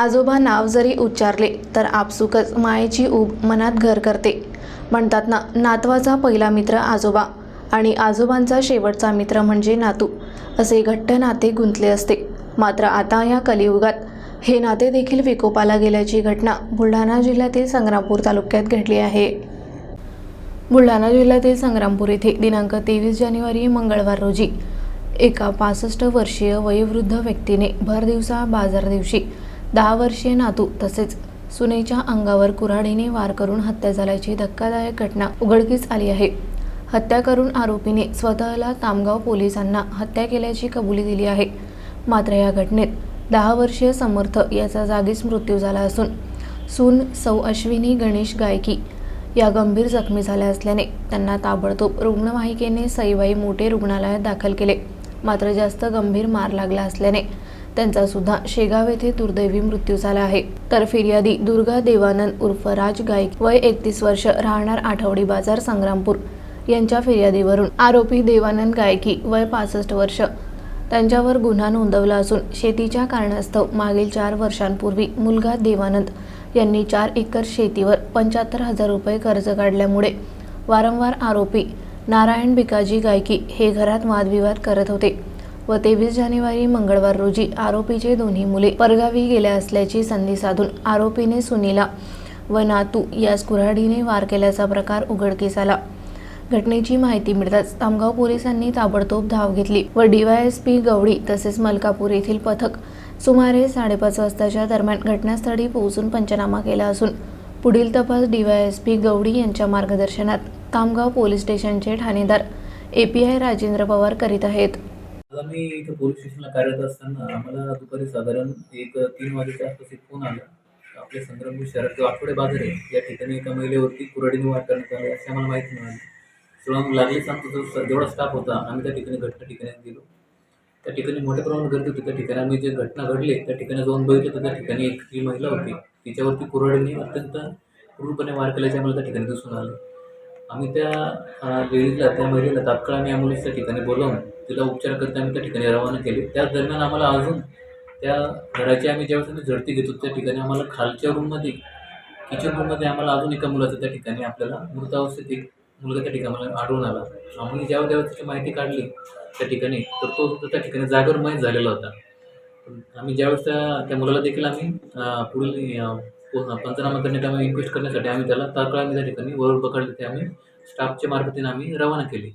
आजोबा नाव जरी उच्चारले तर आपसुकच मायेची ऊब मनात घर करते. म्हणतात ना नातवाचा पहिला मित्र आजोबा आणि आजोबांचा शेवटचा मित्र म्हणजे नातू असे घट्ट नाते गुंतले असते. मात्र आता या कलियुगात हे नाते देखील विकोपाला गेल्याची घटना बुलढाणा जिल्ह्यातील संग्रामपूर तालुक्यात घडली आहे. बुलढाणा जिल्ह्यातील संग्रामपूर येथे दिनांक तेवीस जानेवारी मंगळवार रोजी एका पासष्ट वर्षीय वयोवृद्ध व्यक्तीने भर दिवसा बाजार दिवशी दहा वर्षीय नातू तसेच सुनेच्या अंगावर कुऱ्हाडीने वार करून हत्या झाल्याची धक्कादायक घटना उघडकीस आली आहे. हत्या करून आरोपीने स्वतःला तामगाव पोलिसांना हत्या केल्याची कबुली दिली आहे. मात्र या घटनेत दहा वर्षीय समर्थ याचा जागीच मृत्यू झाला असून सून सौ अश्विनी गणेश गायकी या गंभीर जखमी झाल्या असल्याने त्यांना ताबडतोब रुग्णवाहिकेने सईबाई मोठे रुग्णालयात दाखल केले. मात्र जास्त गंभीर मार लागला असल्याने त्यांचा सुद्धा शेगाव येथे दुर्दैवी मृत्यू झाला आहे. तर फिर्यादी दुर्गा देवानंद उर्फ राज गायक वय एकतीस वर्ष राहणार आठवडी बाजार संग्रामपूर. यांच्या फिर्यादीवरून आरोपी देवानंद गायकी वय पासष्ट वर्ष त्यांच्यावर गुन्हा नोंदवला असून शेतीच्या कारणास्तव मागील चार वर्षांपूर्वी मुलगा देवानंद यांनी चार एकर शेतीवर पंच्याहत्तर हजार रुपये कर्ज काढल्यामुळे वारंवार आरोपी नारायण भिकाजी गायकी हे घरात वादविवाद करत होते. व तेवीस जानेवारी मंगळवार रोजी आरोपीचे दोन्ही मुले परगावी गेल्या असल्याची संधी साधून आरोपीने सुनीला व नातू यास कुऱ्हाडीने वार केल्याचा प्रकार उघडकीस आला. घटनेची माहिती मिळताच तामगाव पोलिसांनी ताबडतोब धाव घेतली व डीवायएसपी गवडी तसेच मलकापूर येथील पथक सुमारे साडेपाच वाजताच्या दरम्यान घटनास्थळी पोहोचून पंचनामा केला असून पुढील तपास डीवायएसपी गवडी यांच्या मार्गदर्शनात तामगाव पोलीस स्टेशनचे ठाणेदार A P I Rajendra Pawar करीत आहेत. आता आम्ही इथं पोलीस स्टेशनला कार्यरत असताना आम्हाला दुपारी साधारण एक तीन वाजेच्या आसपास एक फोन आला. आपल्या संग्रामपूर शहरात जो आठवडे बाजार आहे या ठिकाणी एका महिलेवरती कुऱ्हाडीने वार करण्यात आले अशी आम्हाला माहिती मिळाली. तेव्हा लागलीच आमचा जो जेवढा स्टाफ होता आम्ही त्या ठिकाणी घटना ठिकाणी गेलो. त्या ठिकाणी मोठ्या प्रमाणात गर्दी होती. त्या ठिकाणी आम्ही जे घटना घडली त्या ठिकाणी जाऊन बघितलं तर त्या ठिकाणी एक जी महिला होती. तिच्यावरती कुऱ्हाडीने अत्यंत क्रूरपणे वार केल्याचे आम्हाला त्या ठिकाणी दिसून आलं. आम्ही त्या लेडीजला त्या महिलेला तात्काळ आम्ही ॲम्ब्युलन्सच्या ठिकाणी बोलावून तिला उपचार करता आम्ही त्या ठिकाणी रवाना केले. त्याच दरम्यान आम्हाला अजून त्या घराची आम्ही ज्यावेळेस आम्ही झडती घेतो त्या ठिकाणी आम्हाला खालच्या रूममध्ये किचन रूममध्ये आम्हाला अजून एका मुलाचं त्या ठिकाणी आपल्याला मृतावस्थेत एक मुलगा त्या ठिकाणी आढळून आला. आम्ही ज्यावेळेस जेव्हा त्याची माहिती काढली त्या ठिकाणी तर तो त्या ठिकाणी जागेवर माहीत झालेला होता. आम्ही ज्यावेळेस त्या त्या मुलाला देखील आम्ही पुढील पंचनामा करण्यात आम्ही इन्क्वेस्ट करण्यासाठी आम्ही त्याला तात्काळ आम्ही त्या ठिकाणी वरून पकडले ते आम्ही स्टाफच्या मार्फतीने आम्ही रवाना केली.